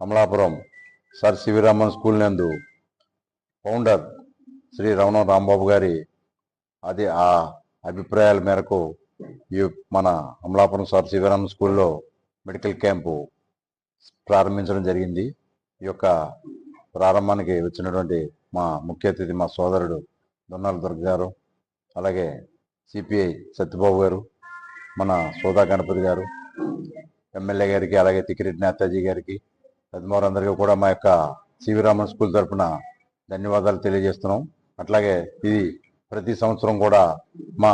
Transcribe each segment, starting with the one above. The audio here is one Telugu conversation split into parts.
అమలాపురం సర్ సివిరామన్ స్కూల్ నందు ఫౌండర్ శ్రీ రమణ రాంబాబు గారి అది ఆ అభిప్రాయాల మేరకు ఈ మన అమలాపురం సర్ సివిరామన్ స్కూల్లో మెడికల్ క్యాంపు ప్రారంభించడం జరిగింది. ఈ యొక్క ప్రారంభానికి వచ్చినటువంటి మా ముఖ్య అతిథి మా సోదరుడు దొన్నాల దుర్గ గారు అలాగే సిపిఐ సత్యబాబు గారు మన సోదా గణపతి గారు ఎమ్మెల్యే గారికి అలాగే తిక్కిరెడ్డి నేతాజీ గారికి పెద్దవారందరికీ కూడా మా యొక్క సివి రామన్ స్కూల్ తరఫున ధన్యవాదాలు తెలియజేస్తున్నాం. అట్లాగే ఇది ప్రతి సంవత్సరం కూడా మా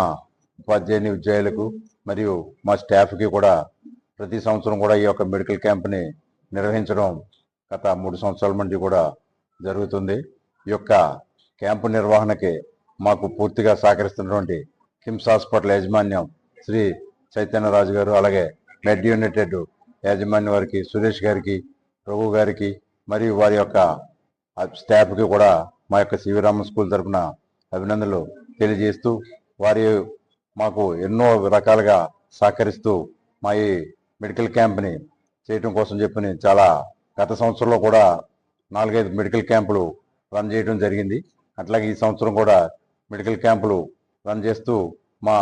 ఉపాధ్యాయుని విద్యార్థులకు మరియు మా స్టాఫ్కి కూడా ప్రతి సంవత్సరం కూడా ఈ యొక్క మెడికల్ క్యాంప్ని నిర్వహించడం గత మూడు సంవత్సరాల నుండి కూడా జరుగుతుంది. ఈ యొక్క క్యాంపు నిర్వహణకి మాకు పూర్తిగా సహకరిస్తున్నటువంటి కిమ్స్ హాస్పిటల్ యాజమాన్యం శ్రీ చైతన్యరాజు గారు అలాగే మెడ్ యునైటెడ్ యాజమాన్యం వారికి సురేష్ గారికి ప్రభు గారికి మరియు వారి యొక్క స్టాఫ్కి కూడా మా యొక్క శివరామ స్కూల్ తరఫున అభినందనలు తెలియజేస్తూ వారి మాకు ఎన్నో రకాలుగా సహకరిస్తూ మా ఈ మెడికల్ క్యాంప్ని చేయటం కోసం చెప్పని చాలా గత సంవత్సరంలో కూడా నాలుగైదు మెడికల్ క్యాంపులు రన్ చేయడం జరిగింది. అట్లాగే ఈ సంవత్సరం కూడా మెడికల్ క్యాంపులు రన్ చేస్తూ మా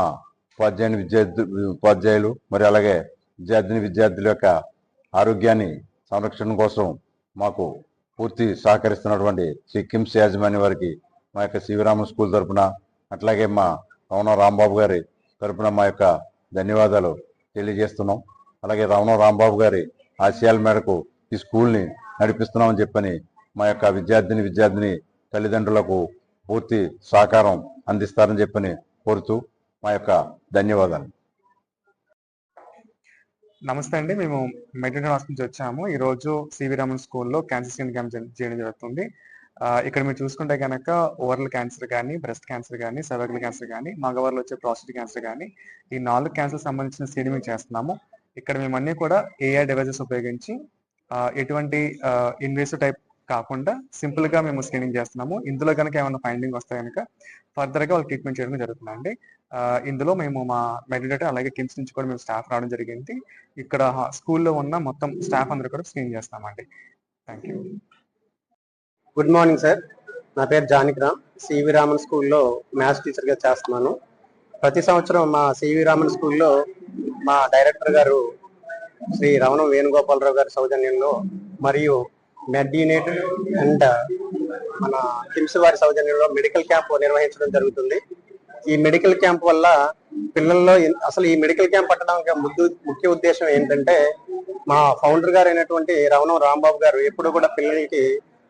ఉపాధ్యాయుని విద్యార్థి ఉపాధ్యాయులు మరి అలాగే విద్యార్థిని విద్యార్థుల యొక్క ఆరోగ్యాన్ని సంరక్షణ కోసం మాకు పూర్తి సహకరిస్తున్నటువంటి శ్రీ కిమ్స్ యాజమాన్య వారికి మా యొక్క శివరామ స్కూల్ తరఫున అట్లాగే మా రమణ రాంబాబు గారి తరపున మా యొక్క ధన్యవాదాలు తెలియజేస్తున్నాం. అలాగే రమణ రాంబాబు గారి ఆశయాల మేరకు ఈ స్కూల్ని నడిపిస్తున్నామని చెప్పని మా యొక్క విద్యార్థిని విద్యార్థిని తల్లిదండ్రులకు పూర్తి సహకారం అందిస్తారని చెప్పని కోరుతూ మా యొక్క ధన్యవాదాలు. నమస్తే అండి. మేము మెడిటల్ హాస్పిటల్ నుంచి వచ్చాము. ఈ రోజు సివి రామన్ స్కూల్లో క్యాన్సర్ స్క్రీన్ క్యాంప్ చేయడం జరుగుతుంది. ఇక్కడ మీరు చూసుకుంటే కనుక ఓరల్ క్యాన్సర్ కానీ బ్రెస్ట్ క్యాన్సర్ కానీ సర్వైకల్ క్యాన్సర్ కానీ మగవారిలో వచ్చే ప్రాస్టేట్ క్యాన్సర్ కానీ ఈ నాలుగు క్యాన్సర్ సంబంధించిన స్క్రీనింగ్ చేస్తున్నాము. ఇక్కడ మేము అన్ని కూడా ఏఐ డివైజెస్ ఉపయోగించి ఎటువంటి ఇన్వేసివ్ టైప్ కాకుండా సింపుల్గా మేము స్క్రీనింగ్ చేస్తున్నాము. ఇందులో కనుక ఏమైనా ఫైండింగ్ వస్తే కనుక ఫర్దర్గా వాళ్ళు ట్రీట్మెంట్ చేయడం జరుగుతుందండి ఇందులో మేము మా మెడిటేటర్ అలాగే కిమ్స్ నుంచి కూడా మేము స్టాఫ్ రావడం జరిగింది. ఇక్కడ స్కూల్లో ఉన్న మొత్తం స్టాఫ్ అందరూ కూడా స్క్రీన్ చేస్తామండి thank you good morning sir నా పేరు జానకి రామ్. సివి రామన్ స్కూల్లో మ్యాథ్స్ టీచర్గా చేస్తున్నాను. ప్రతి సంవత్సరం మా సివి రామన్ స్కూల్లో మా డైరెక్టర్ గారు శ్రీ రమణ వేణుగోపాలరావు గారి సౌజన్యంలో మరియు మెడ్యూనేటెడ్ అండ్ uh, మన కిమ్స్ వారి సౌజన్యంలో మెడికల్ క్యాంప్ నిర్వహించడం జరుగుతుంది. ఈ మెడికల్ క్యాంప్ వల్ల పిల్లల్లో అసలు ఈ మెడికల్ క్యాంప్ పట్టడానికి ముద్దు ముఖ్య ఉద్దేశం ఏంటంటే మా ఫౌండర్ గారు అయినటువంటి రవణం రాంబాబు గారు ఎప్పుడు కూడా పిల్లలకి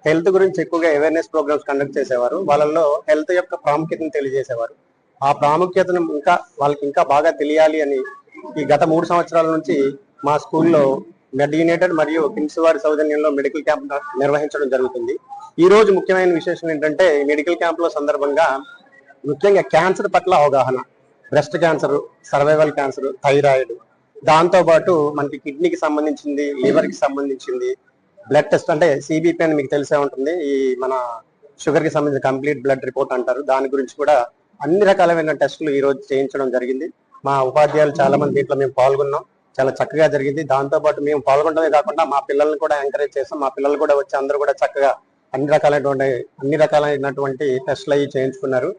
హెల్త్ గురించి ఎక్కువగా అవేర్నెస్ ప్రోగ్రామ్స్ కండక్ట్ చేసేవారు. వాళ్ళల్లో హెల్త్ యొక్క ప్రాముఖ్యతను తెలియజేసేవారు. ఆ ప్రాముఖ్యతను ఇంకా వాళ్ళకి ఇంకా బాగా తెలియాలి అని ఈ గత మూడు సంవత్సరాల నుంచి మా స్కూల్లో మెడినేటెడ్ మరియు కిమ్స్ వారి సౌజన్యంలో మెడికల్ క్యాంప్ నిర్వహించడం జరుగుతుంది. ఈ రోజు ముఖ్యమైన విశేషం ఏంటంటే మెడికల్ క్యాంప్లో సందర్భంగా ముఖ్యంగా క్యాన్సర్ పట్ల అవగాహన breast cancer survival cancer thyroid దాంతో పాటు మనకి కిడ్నీకి సంబంధించింది లివర్కి సంబంధించింది బ్లడ్ టెస్ట్ అంటే సిబిపి అని మీకు తెలిసే ఉంటుంది. ఈ మన షుగర్కి సంబంధించిన కంప్లీట్ బ్లడ్ రిపోర్ట్ అంటారు. దాని గురించి కూడా అన్ని రకాలైన టెస్టులు ఈ రోజు చేయించడం జరిగింది. మా ఉపాధ్యాయులు చాలా మంది దీంట్లో మేము పాల్గొన్నాం. చాలా చక్కగా జరిగింది. దాంతో పాటు మేము పాల్గొనడమే కాకుండా మా పిల్లల్ని కూడా ఎంకరేజ్ చేస్తాం. మా పిల్లలు కూడా వచ్చి అందరూ కూడా చక్కగా అన్ని రకాలైనటువంటి అన్ని రకాలైనటువంటి టెస్టులు అవి చేయించుకున్నారు.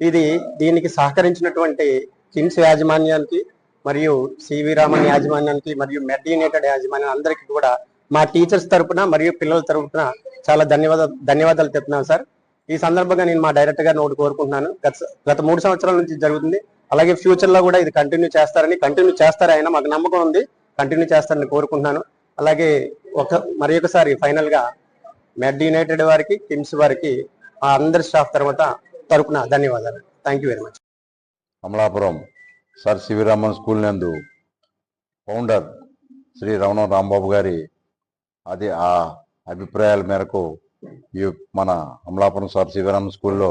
ఇది దీనికి సహకరించినటువంటి కిమ్స్ యాజమాన్యానికి మరియు సివి రామన్ యాజమాన్యానికి మరియు మెడ్యూనేటెడ్ యాజమాన్యం అందరికీ కూడా మా టీచర్స్ తరపున మరియు పిల్లల తరపున చాలా ధన్యవాదాలు ధన్యవాదాలు చెప్తున్నాను సార్. ఈ సందర్భంగా నేను మా డైరెక్టర్ గారిని ఒకటి కోరుకుంటున్నాను. గత గత మూడు సంవత్సరాల నుంచి జరుగుతుంది. అలాగే ఫ్యూచర్లో కూడా ఇది కంటిన్యూ చేస్తారని కంటిన్యూ చేస్తారు ఆయన మాకు నమ్మకం ఉంది. కంటిన్యూ చేస్తారని కోరుకుంటున్నాను. అలాగే ఒక మరి ఒకసారి ఫైనల్గా మెడ్ యునైటెడ్ వారికి కిమ్స్ వారికి ఆ అందరి స్టాఫ్ తర్వాత తరపున ధన్యవాదాలు. Thank you very much Amalapuram sir Sivaraman school నందు ఫౌండర్ శ్రీ రమణ రాంబాబు గారి అది ఆ అభిప్రాయాల మేరకు ఈ మన అమలాపురం సర్ శివరామ స్కూల్లో